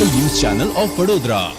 Channel of Vadodara.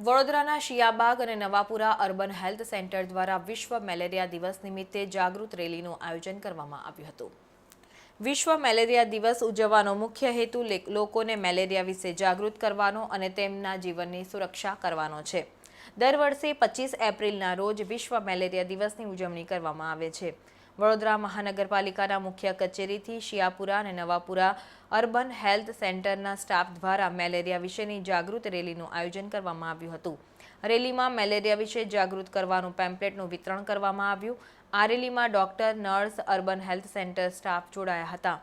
વડોદરાના શિયાબાગ અને Navapura urban health centre દ્વારા વિશ્વ મેલેરિયા દિવસ નિમિત્તે જાગૃત રેલીનું આયોજન કરવામાં આવ્યું હતું. વિશ્વ મેલેરિયા દિવસ ઉજવવાનો મુખ્ય હેતુ લોકોને મેલેરિયા વિશે જાગૃત કરવાનો અને તેમના જીવનની સુરક્ષા કરવાનો છે. દર વર્ષે પચીસ એપ્રિલના રોજ વિશ્વ મેલેરિયા દિવસની ઉજવણી કરવામાં આવે છે. વડોદરા મહાનગરપાલિકાના મુખ્ય કચેરીથી શિયાપુરા અને નવાપુરા અર્બન હેલ્થ સેન્ટરના સ્ટાફ દ્વારા મેલેરિયા વિશેની જાગૃત રેલીનું આયોજન કરવામાં આવ્યું હતું. રેલીમાં મેલેરિયા વિશે જાગૃત કરવાનું પેમ્પલેટનું વિતરણ કરવામાં આવ્યું. આ રેલીમાં doctor, nurse, urban health centre staff જોડાયા હતા.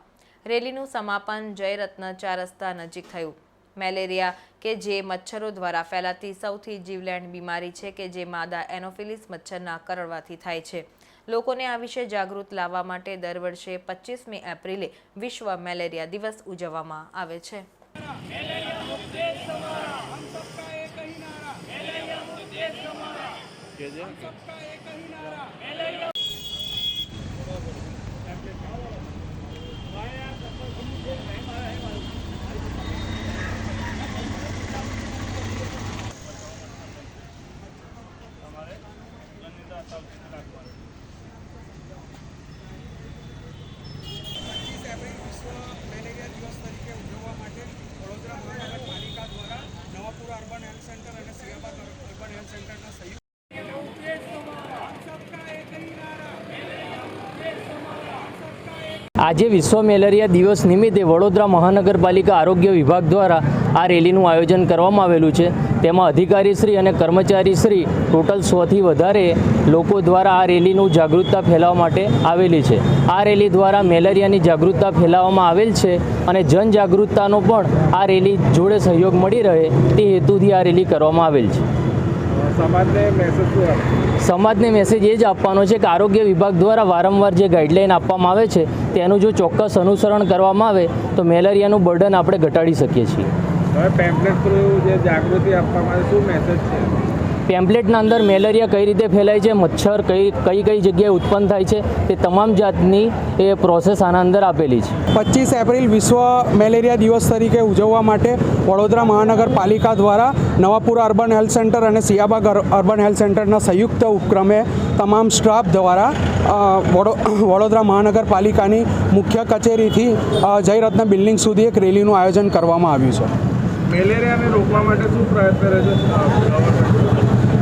રેલીનું સમાપન જયરત્ન ચાર રસ્તા નજીક થયું. મેલેરિયા કે જે મચ્છરો દ્વારા ફેલાતી સૌથી જીવલેણ બીમારી છે કે જે માદા એનોફિલિસ મચ્છરના કરડવાથી થાય છે. લોકોને આ વિશે જાગૃત લાવવા માટે દર વર્ષે પચીસમી એપ્રિલે વિશ્વ મેલેરિયા દિવસ ઉજવવામાં આવે છે પચીસ એપ્રિલ વિશ્વ મેલેરિયા દિવસ તરીકે ઉજવવા માટે વડોદરા મહાનગરપાલિકા દ્વારા નવાપુરા અર્બન હેલ્થ સેન્ટર અને સિયાબાદ અર્બન હેલ્થ સેન્ટરના સંયુક્ત આજે વિશ્વ મેલેરિયા દિવસ નિમિત્તે વડોદરા મહાનગરપાલિકા આરોગ્ય વિભાગ દ્વારા આ રેલીનું આયોજન કરવામાં આવેલું છે. તેમાં અધિકારીશ્રી અને કર્મચારીશ્રી ટોટલ સોથી વધારે લોકો દ્વારા આ રેલીનું જાગૃતતા ફેલાવવા માટે આવેલી છે. આ રેલી દ્વારા મેલેરિયાની જાગૃતતા ફેલાવવામાં આવેલ છે અને જનજાગૃતતાનો પણ આ રેલી જોડે સહયોગ મળી રહે તે હેતુથી આ રેલી કરવામાં આવેલ છે. સમાજને મેસેજ એ જ આપવાનો છે કે આરોગ્ય વિભાગ દ્વારા વારંવાર જે ગાઈડલાઈન આપવામાં આવે છે તેનું જો ચોક્કસ અનુસરણ કરવામાં આવે તો મેલેરિયાનું બર્ડન આપણે ઘટાડી શકીએ છીએ. હવે પેમ્પલેટ થ્રુ જે જાગૃતિ આપવામાં આવે શું મેસેજ છે? પેમ્પલેટના અંદર મેલેરિયા કઈ રીતે ફેલાય છે મચ્છર કઈ કઈ કઈ જગ્યાએ ઉત્પન્ન થાય છે તે તમામ જાતની એ પ્રોસેસ આના અંદર આપેલી છે. પચીસ એપ્રિલ વિશ્વ મેલેરિયા દિવસ તરીકે ઉજવવા માટે વડોદરા મહાનગરપાલિકા દ્વારા નવાપુરા અર્બન હેલ્થ સેન્ટર અને સિયાબાગ અર- અર્બન હેલ્થ સેન્ટરના સંયુક્ત ઉપક્રમે તમામ સ્ટાફ દ્વારા વડોદરા મહાનગરપાલિકાની મુખ્ય કચેરીથી જયરત્ન બિલ્ડિંગ સુધી એક રેલીનું આયોજન કરવામાં આવ્યું છે. મેલેરિયાને રોકવા માટે શું પ્રયત્ન રહેશે?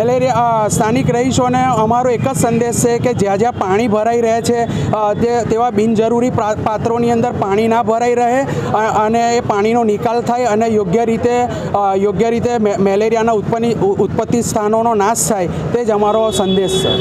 મેલેરિયા સ્થાનિક રહીશોને અમારો એક જ સંદેશ છે કે જ્યાં જ્યાં પાણી ભરાઈ રહે છે તે, તેવા બિનજરૂરી પાત્રોની અંદર પાણી ના ભરાઈ રહે અને એ પાણીનો નિકાલ થાય અને યોગ્ય રીતે યોગ્ય રીતે મેલેરિયાના ઉત્પન્ન ઉત્પત્તિ સ્થાનોનો નાશ થાય, તે જ અમારો સંદેશ છે.